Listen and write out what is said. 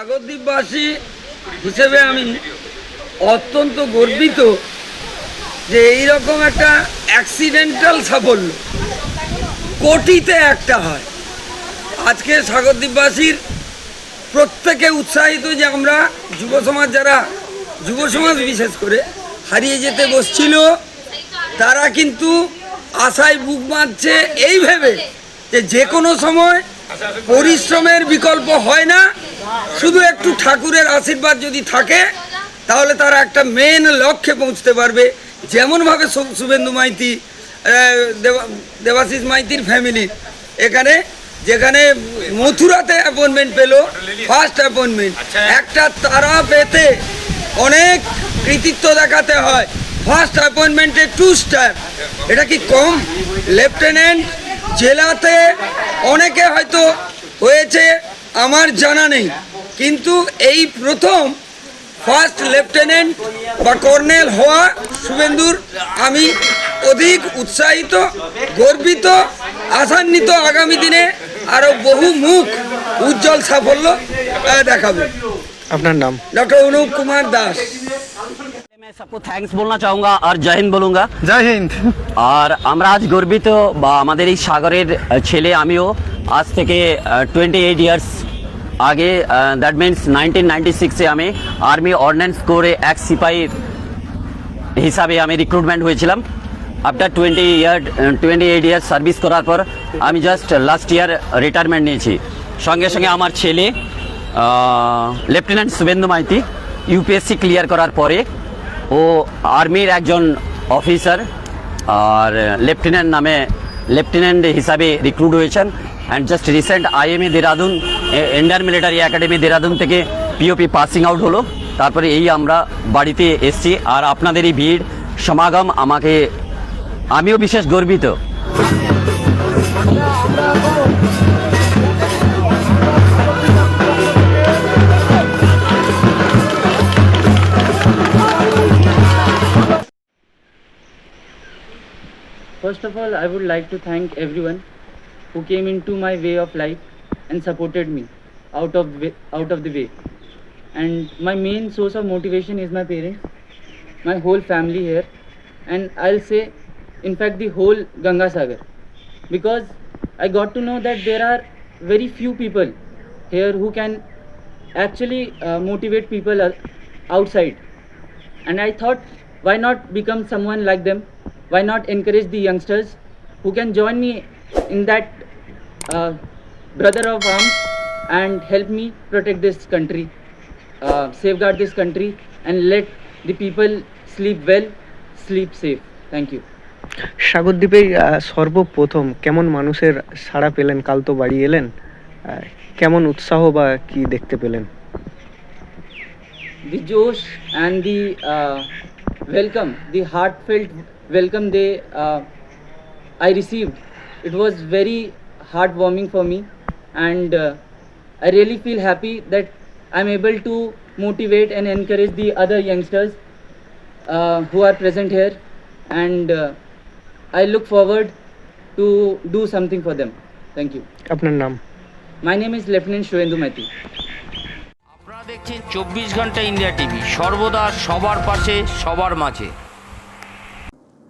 সাগরদ্বীপবাসী হিসেবে আমি অত্যন্ত গর্বিত যে এইরকম একটা অ্যাক্সিডেন্টাল সাফল্য কোটিতে একটা হয়। আজকে সাগরদ্বীপবাসীর প্রত্যেকে উৎসাহিত যে আমরা যুব সমাজ যারা যুব সমাজ বিশেষ করে হারিয়ে যেতে বসছিল, তারা কিন্তু আশায় বুক বাঁধছে এই ভেবে যে যে কোনো সময় পরিশ্রমের বিকল্প হয় না। শুধু একটু ঠাকুরের আশীর্বাদ যদি থাকে তাহলে তারা একটা মেন লক্ষ্যে পৌঁছতে পারবে। যেমনভাবে শুভেন্দু মাইতি দেবা- দেবাশিস মাইতির ফ্যামিলি এখানে যেখানে মথুরাতে অ্যাপয়েন্টমেন্ট পেল ফার্স্ট অ্যাপয়েন্টমেন্ট একটা তারা পেতে অনেক কৃতিত্ব দেখাতে হয়। ফার্স্ট অ্যাপয়েন্টমেন্টে টু স্টার এটা কি কম? লেফটেন্যান্ট জেলাতে অনেকে হয়তো হয়েছে। আমার জানা নেই। কিন্তু এই প্রথম ফার্স্ট লেফটেন্যান্ট বা কর্নেল হওয়া শুভেন্দুর আমি অধিক উৎসাহিত গর্বিত আশান্বিত আগামী দিনে আরও বহু মুখ উজ্জ্বল সাফল্য দেখাবে। আপনার নাম? ডক্টর অনুপ কুমার দাস। থ্যাঙ্কস বলনা চাহুঙ্গা আর জয় হিন্দ বলুঙ্গা জয় হিন্দ আর আমরা আজ গর্বিত বা আমাদের এই সাগরের ছেলে আমিও আজ থেকে টোয়েন্টি এইট ইয়ার্স আগে দ্যাট মিন্স নাইনটিন নাইনটি সিক্সে আমি আর্মি অর্ডিন্যান্স করে এক সিপাহী হিসাবে আমি রিক্রুটমেন্ট হয়েছিলাম। After twenty year twenty eight years service করার পর আমি জাস্ট লাস্ট ইয়ার রিটায়ারমেন্ট নিয়েছি। সঙ্গে সঙ্গে আমার ছেলে lieutenant Shubhendu Maiti UPSC clear করার পরে ও আর্মির একজন অফিসার আর লেফটেন্যান্ট নামে লেফটেন্যান্ট হিসাবে রিক্রুট হয়েছেন। And just recent IMA Dehradun Indian military academy Dehradun থেকে পিওপি পাসিং আউট হলো। তারপরে এই আমরা বাড়িতে এসছি। আর আপনাদের এই ভিড় সমাগম আমাকে আমিও বিশেষ গর্বিত। First of all, I would like to thank everyone who came into my way of life and supported me out of out of the way. And my main source of motivation is my parents, my whole family here, and I'll say, in fact, the whole Ganga Sagar, because I got to know that there are very few people here who can actually uh, motivate people uh, outside. And i thought why not become someone like them? Why not encourage the youngsters who can join me in that uh, brother of arms and help me protect this country uh, safeguard this country and let the people sleep well sleep safe thank you সাগরদ্বীপে সর্বপ্রথম কেমন মানুষের সাড়া পেলেন কাল তো বাড়ি এলেন কেমন উৎসাহ বা কি দেখতে পেলেন the josh and the uh, welcome the heartfelt welcome they uh, i received it was very heartwarming for me and uh, i really feel happy that i'm able to motivate and encourage the other youngsters uh, who are present here and uh, i look forward to do something for them thank you আপনার নাম my name is lieutenant shoendu maiti আপনারা দেখছেন চব্বিশ ঘন্টা India TV সর্বদা সবার পাশে সবার মাঝে